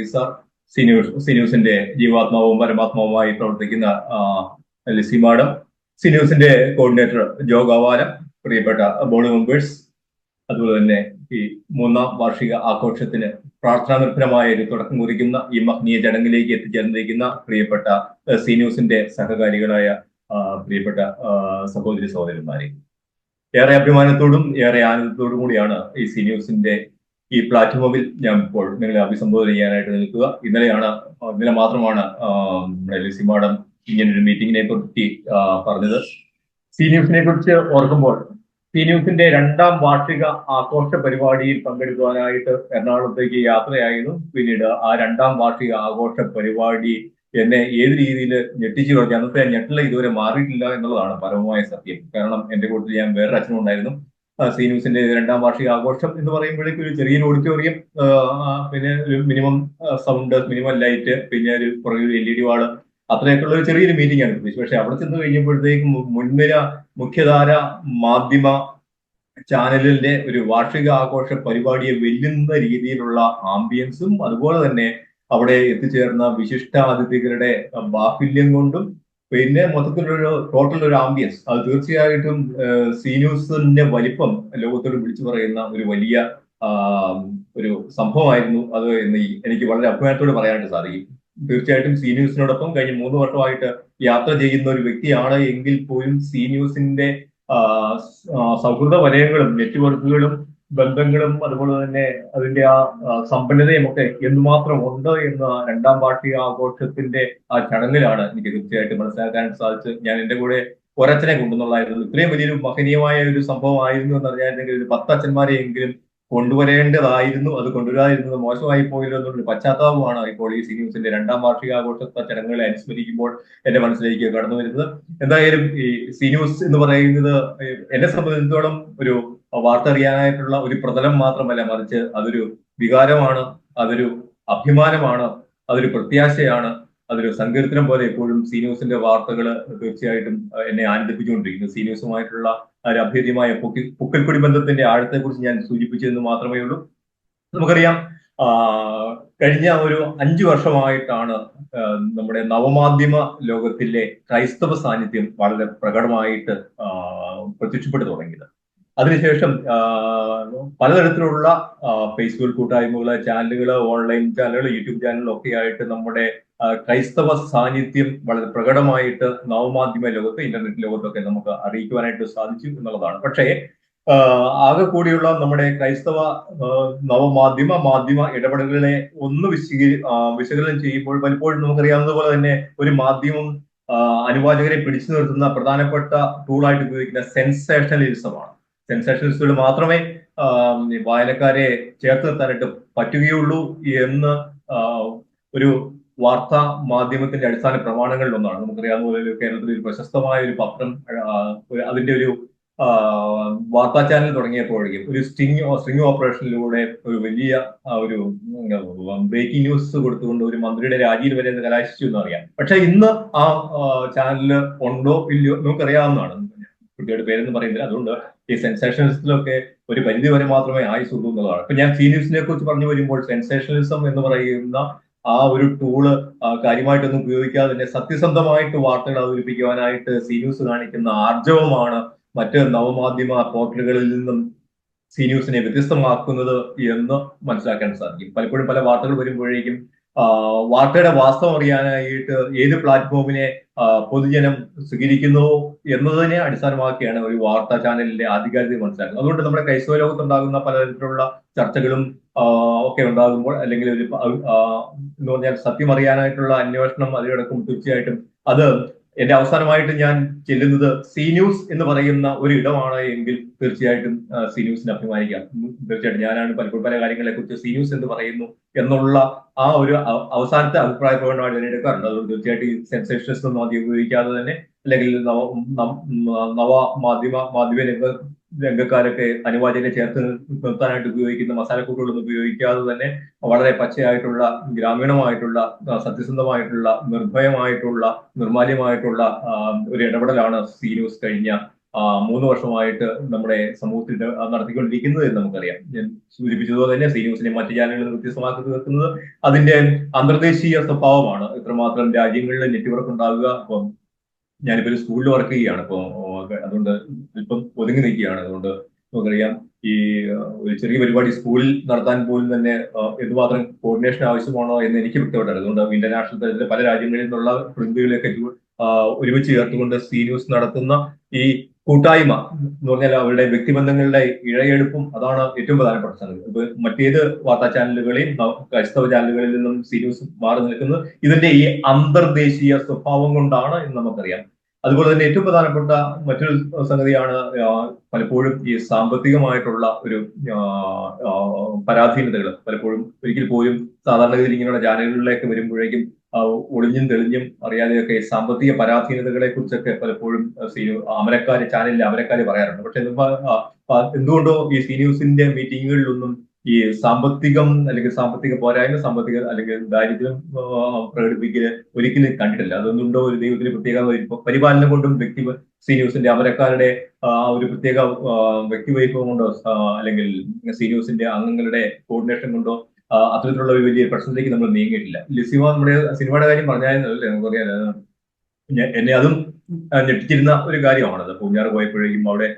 Varghese sir സിനൂസിന്റെ ജീവാത്മാവും പരമാത്മാവുമായി പ്രവർത്തിക്കുന്ന ലിസി മാഡം സിനൂസിന്റെ കോർഡിനേറ്റർ ജോ പ്രിയപ്പെട്ട ബോർഡ് മെമ്പേഴ്സ് അതുപോലെ തന്നെ ഈ മൂന്നാം വാർഷിക ആഘോഷത്തിന് പ്രാർത്ഥനാ നിർഭരമായ ഒരു തുടക്കം കുറിക്കുന്ന ഈ മഹനീയ ചടങ്ങിലേക്ക് എത്തിച്ചേർന്നിരിക്കുന്ന പ്രിയപ്പെട്ട ആ, സി ന്യൂസിന്റെ സഹകാരികളായ പ്രിയപ്പെട്ട സഹോദരി സഹോദരന്മാരെ. ഏറെ അഭിമാനത്തോടും ഏറെ ആനന്ദത്തോടും കൂടിയാണ് ഈ സി ന്യൂസിന്റെ ഈ പ്ലാറ്റ്ഫോമിൽ ഞാൻ ഇപ്പോൾ നിങ്ങളെ അഭിസംബോധന ചെയ്യാനായിട്ട് നിൽക്കുക. ഇന്നലെയാണ് ഇന്നലെ മാത്രമാണ് നമ്മുടെ ലിസി മാഡം ഇങ്ങനൊരു മീറ്റിങ്ങിനെ ആ, പറഞ്ഞത്. സി ന്യൂസിനെ കുറിച്ച് ഓർക്കുമ്പോൾ സി ന്യൂസിന്റെ രണ്ടാം വാർഷിക ആഘോഷ പരിപാടിയിൽ പങ്കെടുക്കുവാനായിട്ട് എറണാകുളത്തേക്ക് യാത്രയായിരുന്നു. പിന്നീട് ആ രണ്ടാം വാർഷിക ആഘോഷ പരിപാടി എന്നെ ഏത് രീതിയിൽ ഞെട്ടിച്ചു കളഞ്ഞു? അന്നത്തെ ഞെട്ടില ഇതുവരെ മാറിയിട്ടില്ല എന്നുള്ളതാണ് പരമമായ സത്യം. കാരണം എന്റെ കൂട്ടത്തിൽ ഞാൻ വേറൊരു അച്ഛനും ഉണ്ടായിരുന്നു സി ന്യൂസിന്റെ രണ്ടാം വാർഷിക ആഘോഷം എന്ന് പറയുമ്പോഴേക്കും ഒരു ചെറിയൊരു ഓഡിറ്റോറിയം പിന്നെ ഒരു മിനിമം സൗണ്ട് മിനിമം ലൈറ്റ് പിന്നെ ഒരു പുറകിൽ എൽ ഇ ഡി വാൾ അത്രയൊക്കെയുള്ള ഒരു ചെറിയൊരു മീറ്റിംഗ് ആണ്. ഉദ്ദേശിച്ചത് പക്ഷെ അവിടെ ചെന്ന് കഴിഞ്ഞപ്പോഴത്തേക്കും മുൻനിര മുഖ്യധാര മാധ്യമ ചാനലിന്റെ ഒരു വാർഷിക ആഘോഷ പരിപാടിയെ വെല്ലുന്ന രീതിയിലുള്ള ആംബിയൻസും അതുപോലെ തന്നെ അവിടെ എത്തിച്ചേർന്ന വിശിഷ്ടാതിഥികളുടെ ബാഹുല്യം കൊണ്ടും പിന്നെ മൊത്തത്തിലൊരു ടോട്ടൽ ഒരു ആംബിയൻസ് അത് തീർച്ചയായിട്ടും സി ന്യൂസിന്റെ വലിപ്പം ലോകത്തോട് വിളിച്ചു പറയുന്ന ഒരു വലിയ ഒരു സംഭവമായിരുന്നു അത് എന്ന് എനിക്ക് വളരെ അഭിമാനത്തോട് പറയാനായിട്ട് സാധിക്കും. തീർച്ചയായിട്ടും സി ന്യൂസിനോടൊപ്പം കഴിഞ്ഞ മൂന്ന് വർഷമായിട്ട് യാത്ര ചെയ്യുന്ന ഒരു വ്യക്തിയാണ് എങ്കിൽ പോലും സി ന്യൂസിന്റെ സൗഹൃദ വലയങ്ങളും നെറ്റ്വർക്കുകളും ബന്ധങ്ങളും അതുപോലെ തന്നെ അതിന്റെ ആ സമ്പന്നതയും ഒക്കെ എന്തുമാത്രം ഉണ്ട് എന്ന രണ്ടാം വാർഷിക ആഘോഷത്തിന്റെ ആ ചടങ്ങിലാണ് എനിക്ക് തീർച്ചയായിട്ടും മനസ്സിലാക്കാൻ സാധിച്ചത്. ഞാൻ എന്റെ കൂടെ ഒരച്ഛനെ കൊണ്ടുവന്നുള്ളായിരുന്നു ഇത്രയും വലിയൊരു മഹനീയമായ ഒരു സംഭവമായിരുന്നു എന്ന് അറിഞ്ഞായിരുന്നെങ്കിൽ ഒരു പത്തച്ഛന്മാരെയെങ്കിലും കൊണ്ടുവരേണ്ടതായിരുന്നു അത് കൊണ്ടുവരാതിരുന്നത് മോശമായി പോയില്ല എന്നുള്ളൊരു പശ്ചാത്താപമാണ് ഇപ്പോൾ ഈ സി ന്യൂസിന്റെ രണ്ടാം ആഘോഷ ചടങ്ങുകളെ അനുസ്മരിക്കുമ്പോൾ എന്റെ മനസ്സിലേക്ക് കടന്നു വരുന്നത് എന്തായാലും ഈ സി ന്യൂസ് എന്ന് പറയുന്നത് എന്നെ സംബന്ധിച്ചിടത്തോളം ഒരു വാർത്ത അറിയാനായിട്ടുള്ള ഒരു പ്രതലം മാത്രമല്ല മറിച്ച് അതൊരു വികാരമാണ് അതൊരു അഭിമാനമാണ് അതൊരു പ്രത്യാശയാണ് അതൊരു സങ്കീർത്തനം പോലെ എപ്പോഴും സി ന്യൂസിന്റെ വാർത്തകൾ തീർച്ചയായിട്ടും എന്നെ ആനന്ദിപ്പിച്ചുകൊണ്ടിരിക്കുന്നു. സി ന്യൂസുമായിട്ടുള്ള ഒരു അഭേദ്യമായ പൊക്കി പൊക്കൽക്കൊടി ബന്ധത്തിന്റെ ആഴത്തെക്കുറിച്ച് ഞാൻ സൂചിപ്പിച്ചതെന്ന് മാത്രമേ ഉള്ളൂ. നമുക്കറിയാം കഴിഞ്ഞ ഒരു അഞ്ചു വർഷമായിട്ടാണ് നമ്മുടെ നവമാധ്യമ ലോകത്തിലെ ക്രൈസ്തവ സാന്നിധ്യം വളരെ പ്രകടമായിട്ട് പ്രത്യക്ഷപ്പെട്ടു തുടങ്ങിയത്. അതിനുശേഷം പലതരത്തിലുള്ള ഫേസ്ബുക്ക് കൂട്ടായ്മകൾ ചാനലുകൾ ഓൺലൈൻ ചാനലുകൾ യൂട്യൂബ് ചാനലുകൾ ഒക്കെ ആയിട്ട് നമ്മുടെ ക്രൈസ്തവ സാന്നിധ്യം വളരെ പ്രകടമായിട്ട് നവമാധ്യമ ലോകത്ത് ഇന്റർനെറ്റ് ലോകത്തൊക്കെ നമുക്ക് അറിയിക്കുവാനായിട്ട് സാധിച്ചു എന്നുള്ളതാണ്. പക്ഷേ ആകെ കൂടിയുള്ള നമ്മുടെ ക്രൈസ്തവ നവമാധ്യമ മാധ്യമ ഇടപെടലുകളെ ഒന്ന് വിശീ വിശകലനം ചെയ്യുമ്പോൾ പലപ്പോഴും നമുക്കറിയാവുന്ന പോലെ തന്നെ ഒരു മാധ്യമം അനുവാചകരെ പിടിച്ചു നിർത്തുന്ന പ്രധാനപ്പെട്ട ടൂളായിട്ട് ഉപയോഗിക്കുന്ന സെൻസേഷണലിസമാണ് സെൻസേഷണലിസ്റ്റുകൾ മാത്രമേ വായനക്കാരെ ചേർത്ത് നിർത്താനായിട്ട് പറ്റുകയുള്ളൂ എന്ന് ഒരു വാർത്താ മാധ്യമത്തിന്റെ അടിസ്ഥാന പ്രമാണങ്ങളിൽ ഒന്നാണ്. നമുക്കറിയാവുന്ന കേരളത്തിൽ ഒരു പ്രശസ്തമായ ഒരു പത്രം അതിന്റെ ഒരു വാർത്താ ചാനൽ തുടങ്ങിയപ്പോഴേക്കും ഒരു സ്റ്റിങ് സ്ട്രിങ് ഓപ്പറേഷനിലൂടെ ഒരു വലിയ ഒരു ബ്രേക്കിംഗ് ന്യൂസ് കൊടുത്തുകൊണ്ട് ഒരു മന്ത്രിയുടെ രാജിയിൽ വരെ കലാശിച്ചു എന്ന് അറിയാം പക്ഷെ ഇന്ന് ആ ചാനൽ ഉണ്ടോ ഇല്ലയോ നമുക്കറിയാവുന്നതാണ്. കുട്ടിയുടെ പേരെന്ന് പറയുന്നില്ല. അതുകൊണ്ട് ഈ സെൻസേഷനലിസത്തിലൊക്കെ ഒരു പരിധി വരെ മാത്രമേ ആയുസുള്ളൂ എന്നുള്ളതാണ്. ഇപ്പൊ ഞാൻ സീനിയേഴ്സിനെ കുറിച്ച് പറഞ്ഞു വരുമ്പോൾ സെൻസേഷനലിസം എന്ന് പറയുന്ന ആ ഒരു ടൂൾ കാര്യമായിട്ടൊന്നും ഉപയോഗിക്കാതെ തന്നെ സത്യസന്ധമായിട്ട് വാർത്തകൾ അവതരിപ്പിക്കുവാനായിട്ട് സി ന്യൂസ് കാണിക്കുന്ന ആർജവമാണ് മറ്റ് നവമാധ്യമ പോർട്ടലുകളിൽ നിന്നും സി ന്യൂസിനെ വ്യത്യസ്തമാക്കുന്നത് എന്ന് മനസ്സിലാക്കാൻ സാധിക്കും. പലപ്പോഴും പല വാർത്തകൾ വരുമ്പോഴേക്കും വാർത്തയുടെ വാസ്തവം അറിയാനായിട്ട് ഏത് പ്ലാറ്റ്ഫോമിനെ പൊതുജനം സ്വീകരിക്കുന്നു എന്നതിനെ അടിസ്ഥാനമാക്കിയാണ് ഒരു വാർത്താ ചാനലിന്റെ ആധികാരികത മനസ്സിലാക്കുന്നത്. അതുകൊണ്ട് നമ്മുടെ ക്രൈസ്തവ ലോകത്തുണ്ടാകുന്ന പലതരത്തിലുള്ള ചർച്ചകളും ഒക്കെ ഉണ്ടാകുമ്പോൾ അല്ലെങ്കിൽ ഒരു എന്ന് പറഞ്ഞാൽ സത്യം അറിയാനായിട്ടുള്ള അന്വേഷണം അതിലടക്കം തീർച്ചയായിട്ടും. അത് എന്റെ അവസാനമായിട്ട് ഞാൻ ചെല്ലുന്നത് സി ന്യൂസ് എന്ന് പറയുന്ന ഒരു ഇടമാണ് എങ്കിൽ തീർച്ചയായിട്ടും സി ന്യൂസിനെ അഭിമാനിക്കാം. തീർച്ചയായിട്ടും ഞാനാണ് പലപ്പോഴും പല കാര്യങ്ങളെ കുറിച്ച് സി ന്യൂസ് എന്ന് പറയുന്നു എന്നുള്ള ആ ഒരു അവ- അവസാനത്തെ അഭിപ്രായ പ്രകടനമായിട്ട് ഞാൻ എടുക്കാറുണ്ട്. അതുകൊണ്ട് തീർച്ചയായിട്ടും ഈ സെൻസേഷൻസ് ഒന്നും ആദ്യം ഉപയോഗിക്കാതെ തന്നെ അല്ലെങ്കിൽ നവ നവ മാധ്യമ മാധ്യമ രംഗക്കാരൊക്കെ അനുവാചകരെ ചേർത്ത് നിർത്താനായിട്ട് ഉപയോഗിക്കുന്ന മസാലക്കൂട്ടുകളൊന്നും ഉപയോഗിക്കാതെ തന്നെ വളരെ പച്ചയായിട്ടുള്ള ഗ്രാമീണമായിട്ടുള്ള സത്യസന്ധമായിട്ടുള്ള നിർഭയമായിട്ടുള്ള നിർമാല്യമായിട്ടുള്ള ഒരു ഇടപെടലാണ് സി ന്യൂസ് കഴിഞ്ഞ മൂന്ന് വർഷമായിട്ട് നമ്മുടെ സമൂഹത്തിൽ നടത്തിക്കൊണ്ടിരിക്കുന്നത് എന്ന് നമുക്കറിയാം. ഞാൻ സൂചിപ്പിച്ചതുപോലെ തന്നെ സി ന്യൂസിനെ മറ്റു ചാനലുകളിൽ വ്യത്യസ്തമാക്കി തീർക്കുന്നത് അതിന്റെ അന്തർദേശീയ സ്വഭാവമാണ്. ഇത്രമാത്രം രാജ്യങ്ങളിൽ നെറ്റ്വർക്ക് ഉണ്ടാകുക അപ്പം ഞാനിപ്പോ ഒരു സ്കൂളിൽ വർക്ക് ചെയ്യുകയാണ്. ഇപ്പൊ അതുകൊണ്ട് ഇപ്പം ഒതുങ്ങി നിൽക്കുകയാണ്. അതുകൊണ്ട് നമുക്കറിയാം ഈ ഒരു ചെറിയ പരിപാടി സ്കൂളിൽ നടത്താൻ പോലും തന്നെ എന്തുമാത്രം കോർഡിനേഷൻ ആവശ്യമാണോ എന്ന് എനിക്ക് വ്യക്തമായിട്ട് അതുകൊണ്ട് ഇന്റർനാഷണൽ തലത്തിലെ പല രാജ്യങ്ങളിൽ നിന്നുള്ള പ്രതിനിധികളെയൊക്കെ ഒരുമിച്ച് ചേർത്തുകൊണ്ട് സീ ന്യൂസ് നടത്തുന്ന ഈ കൂട്ടായ്മ എന്ന് പറഞ്ഞാൽ അവരുടെ വ്യക്തിബന്ധങ്ങളുടെ ഇഴയെടുപ്പും അതാണ് ഏറ്റവും പ്രധാനപ്പെട്ട സംഗതി. ഇപ്പൊ മറ്റേത് വാർത്താ ചാനലുകളെയും ക്രൈസ്തവ ചാനലുകളിൽ നിന്നും സി ന്യൂസ് മാറി നിൽക്കുന്നത് ഇതിന്റെ ഈ അന്തർദേശീയ സ്വഭാവം കൊണ്ടാണ് എന്ന് നമുക്കറിയാം. അതുപോലെ തന്നെ ഏറ്റവും പ്രധാനപ്പെട്ട മറ്റൊരു സംഗതിയാണ് പലപ്പോഴും ഈ സാമ്പത്തികമായിട്ടുള്ള ഒരു പരാധീനതകൾ പലപ്പോഴും ഒരിക്കൽ പോലും സാധാരണഗതിയിൽ ഇങ്ങനെയുള്ള ചാനലുകളിലേക്ക് വരുമ്പോഴേക്കും ഒളിഞ്ഞും തെളിഞ്ഞും അറിയാതെയൊക്കെ സാമ്പത്തിക പരാധീനതകളെ കുറിച്ചൊക്കെ പലപ്പോഴും സീനു അമരക്കാര് ചാനലിലെ അമരക്കാര് പറയാറുണ്ട്. പക്ഷെ എന്തുകൊണ്ടോ ഈ സി ന്യൂസിന്റെ മീറ്റിങ്ങുകളിലൊന്നും ഈ സാമ്പത്തികം അല്ലെങ്കിൽ സാമ്പത്തിക പോരായ്മ സാമ്പത്തിക അല്ലെങ്കിൽ ദാരിദ്ര്യം പ്രകടിപ്പിക്കൽ ഒരിക്കലും കണ്ടിട്ടില്ല. അതൊന്നുണ്ടോ ഒരു ദൈവത്തിന് പ്രത്യേക പരിപാലനം കൊണ്ടും വ്യക്തി സി ന്യൂസിന്റെ അമരക്കാരുടെ ആ ഒരു പ്രത്യേക വ്യക്തി വ്യക്തിവൈഭവം കൊണ്ടോ അല്ലെങ്കിൽ സി ന്യൂസിന്റെ അംഗങ്ങളുടെ കോർഡിനേഷൻ കൊണ്ടോ അത്തരത്തിലുള്ള ഒരു വലിയ പ്രശ്നത്തിലേക്ക് നമ്മൾ നീങ്ങിയിട്ടില്ല. ലിസിമ നമ്മുടെ സിനിമയുടെ കാര്യം പറഞ്ഞായിരുന്നല്ലേ നമുക്കറിയാം. എന്നെ അതും ഞെട്ടിച്ചിരുന്ന ഒരു കാര്യമാണത്. പൂഞ്ഞാറ് പോയപ്പോഴേക്കും അവിടെ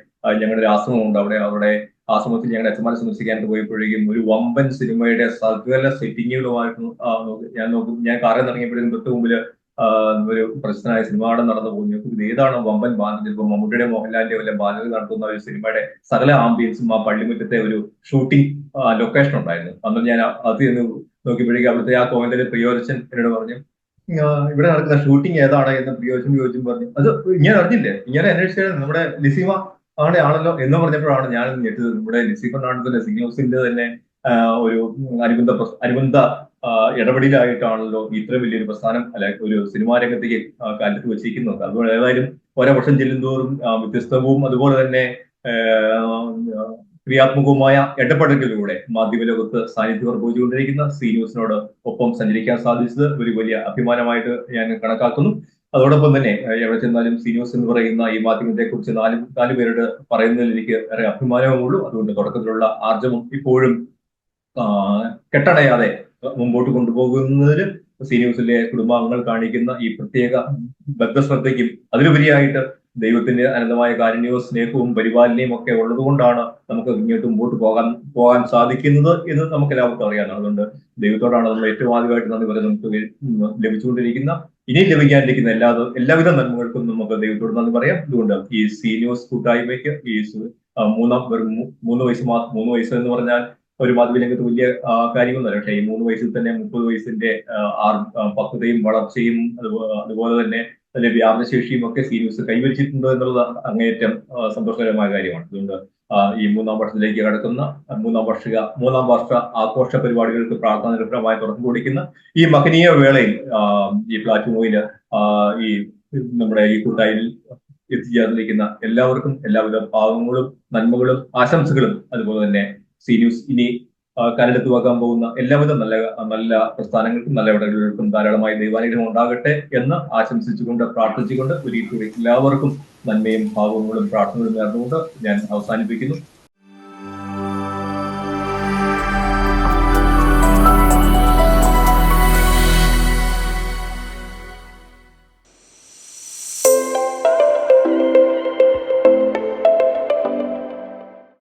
ഞങ്ങളുടെ ഒരു ആശ്രമമുണ്ട്. അവിടെ അവിടെ ആശ്രമത്തിൽ ഞങ്ങളുടെ അച്ഛന്മാരെ സന്ദർശിക്കാനായിട്ട് പോയപ്പോഴേക്കും ഒരു വമ്പൻ സിനിമയുടെ സകല സെറ്റിങ്ങുകളുമായിട്ട് ഞാൻ നോക്കും ഞാൻ കാറിൽ ഇറങ്ങിയപ്പോഴേക്കും തൊട്ട് മുമ്പിൽ ആ, ഒരു പ്രശ്നമായ സിനിമയുടെ നടന്നു പോകുന്നു. ഇത് ഏതാണ് വമ്പൻ ബാനർ ഇപ്പൊ മമ്മൂട്ടിയുടെ മോഹൻലാലിന്റെ വല്ല ബാനർ നടത്തുന്ന ഒരു സിനിമയുടെ സകല ആംബിയൻസും ആ പള്ളിമുറ്റത്തെ ഒരു ഷൂട്ടിംഗ് ലൊക്കേഷൻ ഉണ്ടായിരുന്നു. അന്ന് ഞാൻ അത് ചെന്ന് നോക്കിയപ്പോഴേക്കും അവിടുത്തെ ആ കോമന്റിലെ പ്രിയോദർശൻ എന്നോട് പറഞ്ഞു ഇവിടെ നടക്കുന്ന ഷൂട്ടിംഗ് ഏതാണ്? എന്ന് പ്രിയോദർശൻ ചോദിച്ചും പറഞ്ഞു അത് ഞാൻ അറിഞ്ഞില്ലേ ഇങ്ങനെ അന്വേഷിച്ചത് നമ്മുടെ ലിസിമ ആണ് ആണല്ലോ എന്ന് പറഞ്ഞപ്പോഴാണ് ഞാൻ ഞെട്ടിയത്. നമ്മുടെ ലിസിമ തന്നെ സിഗ്നോസിന്റെ തന്നെ ഒരു അനുബന്ധ അനുബന്ധ ഇടപെടലായിട്ടാണല്ലോ ഇത്ര വലിയൊരു പ്രസ്ഥാനം അല്ലെ ഒരു സിനിമാ രംഗത്തേക്ക് കാലത്ത് വെച്ചിരിക്കുന്നത്. അതുപോലെ ഏതായാലും ഓരോ വർഷം ചെല്ലുന്തോറും വ്യത്യസ്തവും അതുപോലെ തന്നെ ക്രിയാത്മകവുമായ ഇടപെടലുകളിലൂടെ മാധ്യമലോകത്ത് സാന്നിധ്യം ഉറപ്പിച്ചുകൊണ്ടിരിക്കുന്ന സി ന്യൂസിനോട് ഒപ്പം സഞ്ചരിക്കാൻ സാധിച്ചത് ഒരു വലിയ അഭിമാനമായിട്ട് ഞാൻ കണക്കാക്കുന്നു. അതോടൊപ്പം തന്നെ എവിടെ ചെന്നാലും സി ന്യൂസ് എന്ന് പറയുന്ന ഈ മാധ്യമത്തെ കുറിച്ച് നാല് നാല് പേരോട് പറയുന്നതിൽ എനിക്ക് ഏറെ അഭിമാനവുമുള്ളൂ അതുകൊണ്ട് തുടക്കത്തിലുള്ള ആർജവം ഇപ്പോഴും കെട്ടടയാതെ മുമ്പോട്ട് കൊണ്ടുപോകുന്നതിന് സി ന്യൂസിലെ കുടുംബാംഗങ്ങൾ കാണിക്കുന്ന ഈ പ്രത്യേക ബദ്ധശ്രദ്ധയ്ക്കും അതിലുപരിയായിട്ട് ദൈവത്തിന്റെ അനന്തമായ കാരുണ്യവും സ്നേഹവും പരിപാലനയും ഒക്കെ ഉള്ളതുകൊണ്ടാണ് നമുക്ക് ഇങ്ങോട്ട് മുമ്പോട്ട് പോകാൻ പോകാൻ സാധിക്കുന്നത് എന്ന് നമുക്ക് എല്ലാവർക്കും അറിയാം അതുകൊണ്ട് ദൈവത്തോടാണ് നമ്മൾ ഏറ്റവും ആദ്യമായിട്ട് നന്ദി പറയുന്നത്. നമുക്ക് ലഭിച്ചുകൊണ്ടിരിക്കുന്ന ഇനി ലഭിക്കാനിരിക്കുന്ന എല്ലാ എല്ലാവിധ നന്മകൾക്കും നമുക്ക് ദൈവത്തോട് നന്ദി പറയാം. അതുകൊണ്ട് ഈ സി ന്യൂസ് കൂട്ടായ്മയ്ക്ക് ഈ മൂന്നാം മൂന്ന് വയസ്സ് മൂന്ന് വയസ്സ് എന്ന് പറഞ്ഞാൽ ഒരു വലിയ ആ, കാര്യമൊന്നുമല്ല പക്ഷേ ഈ മൂന്ന് വയസ്സിൽ തന്നെ മുപ്പത് വയസ്സിന്റെ പക്വതയും വളർച്ചയും അതുപോലെ തന്നെ അതിന്റെ വ്യാപനശേഷിയും ഒക്കെ സി ന്യൂസ് കൈവരിച്ചിട്ടുണ്ട് എന്നുള്ളത് അങ്ങേയറ്റം സന്തോഷകരമായ കാര്യമാണ്. അതുകൊണ്ട് ഈ മൂന്നാം വർഷത്തിലേക്ക് കടക്കുന്ന മൂന്നാം വർഷിക മൂന്നാം വർഷ ആഘോഷ പരിപാടികൾക്ക് പ്രാർത്ഥന നിർഭരമായി തുറന്നു കൊടുക്കുന്ന ഈ മഹനീയ വേളയിൽ ഈ പ്ലാറ്റ്ഫോമിൽ ഈ നമ്മുടെ ഈ കൂട്ടായ്മയിൽ എത്തിച്ചേർന്നിരിക്കുന്ന എല്ലാവർക്കും എല്ലാവിധ ഭാവങ്ങളും നന്മകളും ആശംസകളും അതുപോലെ തന്നെ സി ന്യൂസ് ഇനി ആ, കരടെത്ത് വാക്കാൻ പോകുന്ന എല്ലാവിധ നല്ല നല്ല പ്രസ്ഥാനങ്ങൾക്കും നല്ല ഇടപെടലുകൾക്കും ധാരാളമായി ദൈവാനുഗ്രഹം ഉണ്ടാകട്ടെ എന്ന് ആശംസിച്ചുകൊണ്ട് പ്രാർത്ഥിച്ചുകൊണ്ട് ഒരിക്കൽ എല്ലാവർക്കും നന്മയും ഭാവങ്ങളും പ്രാർത്ഥനകളും നേർന്നുകൊണ്ട് ഞാൻ അവസാനിപ്പിക്കുന്നു.